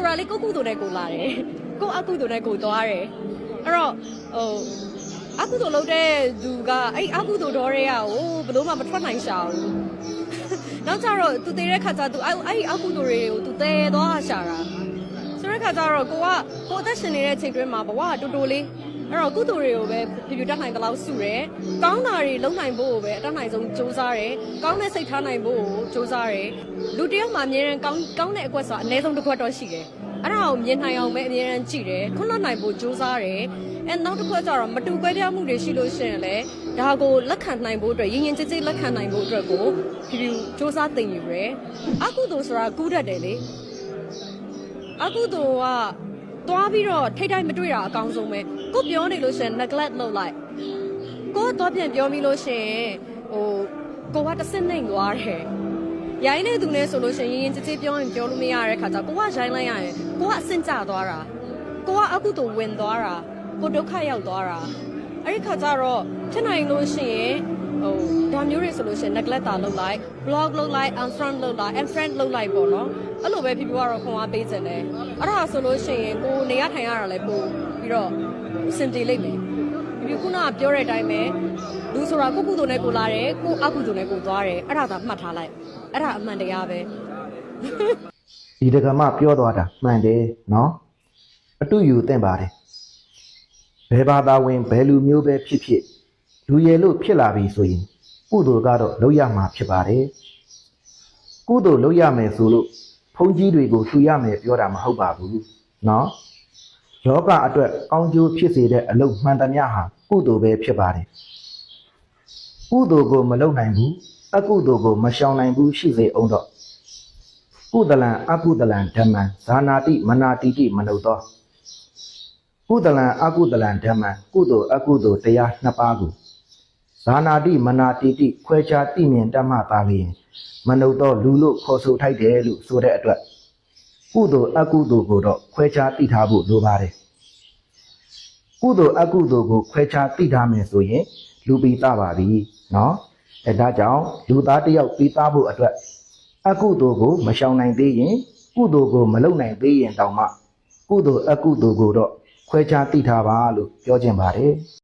ဆိုတာလေကိုယ့်ကုသိုလ်နဲ့ကိုယ်လာတယ်ကိုယ့်အကုသိုလ်နဲ့ကိုယ်သွားတယ်အဲ့တော့ဟိုအကုသိုလ်လုပ်တဲ့သူကအဲ့အကုသိုလ်တော်တွေကဟိုဘယ်လို့မှမထွက်နိုင်ရှာဘူးနောက်ကြတော့သူတည်တဲ့ခါကျသူအဲ့အဲ့ဒီအကုသိုလ်တွေကိုသူတည်သွားရှာတာဆိုတဲ့ခါကျတော့ကိုကကိုအသက်ရှင်နေတဲ့အချိန်တွင်းမှာဘဝကတူတူလေး အဲ့တော့ကုသိုလ်တွေကိုပဲပြပြတတ်နိုင်တဲ့လောက်စုတယ်ကောင်းတာတွေလုံနိုင်ဖို့ကိုပဲအတတ်နိုင်ဆုံးစူးစမ်းတယ်ကောင်းတဲ့စိတ်ထားနိုင်ဖို့ကိုစူးစမ်းတယ်လူတစ်ယောက်မှာအမြဲတမ်းကောင်းကောင်းတဲ့အကွက်ဆိုတာအနည်းဆုံးတစ်ခွက်တော့ရှိတယ်အဲ့ဒါကိုမြင်နိုင်အောင်ပဲအမြဲတမ်းကြည့်တယ်ခွန်းလွတ်နိုင်ဖို့စူးစမ်းတယ်အဲနောက်တစ်ခွက်ကျတော့မတူကွဲပြားမှုတွေရှိလို့ရှိရင်လည်းဒါကိုလက်ခံနိုင်ဖို့အတွက်ရင်ရင်ကြည်ကြည်လက်ခံနိုင်ဖို့အတွက်ကိုဖြူဖြူစူးစမ်းသိယူရယ်အကုသိုလ်ဆိုတာကူးတတ်တယ်လေအကုသိုလ်က သွားပြီးတော့ထိတ်ထိုက်မတွေ့တာအကောင်းဆုံးပဲကိုပြောနေလို့ရှိရင် neglect လုပ်လိုက်ကိုတော့ပြန်ပြောမိလို့ရှိရင်ဟိုကိုကတစ်စင်းနိုင်သွားတယ်ရိုင်းတဲ့သူနဲ့ဆိုလို့ရှိရင်ရင်ရင်ကြည်ကြည်ပြောရင်ပြောလို့မရတဲ့ခါကျကိုကရိုင်းလိုက်ရရင်ကိုကအဆင့်ကျသွားတာကိုကအကုသိုလ်ဝင်သွားတာကိုဒုက္ခရောက်သွားတာအဲ့ဒီခါကျတော့ဖြစ်နိုင်လို့ရှိရင်ဟို ဒါမျိုးတွေဆိုလို့ရှိရင် neglect တာလုပ်လိုက် blog လုပ်လိုက် unfriend လုပ်လိုက် unfriend လုပ်လိုက်ပေါ့နော်အဲ့လိုပဲဖြစ်ပြီးတော့ခွန်အားပေးခြင်းတယ်အဲ့ဒါဆိုလို့ရှိရင်ကိုနေရထိုင်ရတာလည်းပို့ပြီးတော့အဆင်ပြေလိမ့်မယ်ဒီခုနကပြောတဲ့အတိုင်းပဲလူဆိုတာကိုယ့်ကုသိုလ်နဲ့ကိုယ်လာတယ်ကိုယ့်အကုသိုလ်နဲ့ကိုယ်သွားတယ်အဲ့ဒါသာမှတ်ထားလိုက်အဲ့ဒါအမှန်တရားပဲဒီဒကမပြောသွားတာမှန်တယ်နော်အတူယူသင့်ပါတယ်ဘယ်ဘာသာဝင်ဘယ်လူမျိုးပဲဖြစ်ဖြစ်လူရည်လို့ဖြစ်လာပြီဆိုရင် ကုသိုလ်ကတော့လုပ်ရမှာဖြစ်ပါတယ်ကုသိုလ်လုပ်ရမယ်ဆိုလို့ဘုန်းကြီးတွေကိုလှူရမယ်ပြောတာမဟုတ်ပါဘူးနော်ယောဂအတွက်ကောင်းကျိုးဖြစ်စေတဲ့အလုပ်မှန်သမျှဟာကုသိုလ်ပဲဖြစ်ပါတယ်ကုသိုလ်ကိုမလုပ်နိုင်ဘူးအကုသိုလ်ကိုမရှောင်နိုင်ဘူးရှိစေအောင်တော့ကုသလံအကုသလံဓမ္မံဇာနာတိမနာတိတိမနုသောကုသလံအကုသလံဓမ္မံကုသိုလ်အကုသိုလ်တရားနှစ်ပါးကို ဇာနာတိမနာတိတိခွဲခြားသိမြင်တတ်မှသာလျင်မနုသောလူလို့ခေါ်ဆိုထိုက်တယ်လို့ဆိုတဲ့အတွက်ကုသိုလ်အကုသိုလ်ကိုတော့ခွဲခြားသိထားဖို့လိုပါတယ်ကုသိုလ်အကုသိုလ်ကိုခွဲခြားသိထားမယ်ဆိုရင် လူပိသပါပြီနော်အဲဒါကြောင့်လူသားတယောက်ပိသဖို့အတွက်အကုသိုလ်ကိုမရှောင်နိုင်သေးရင်ကုသိုလ်ကိုမလုပ်နိုင်သေးရင်တောင်မှကုသိုလ်အကုသိုလ်ကိုတော့ခွဲခြားသိထားပါလို့ပြောခြင်းပါတယ်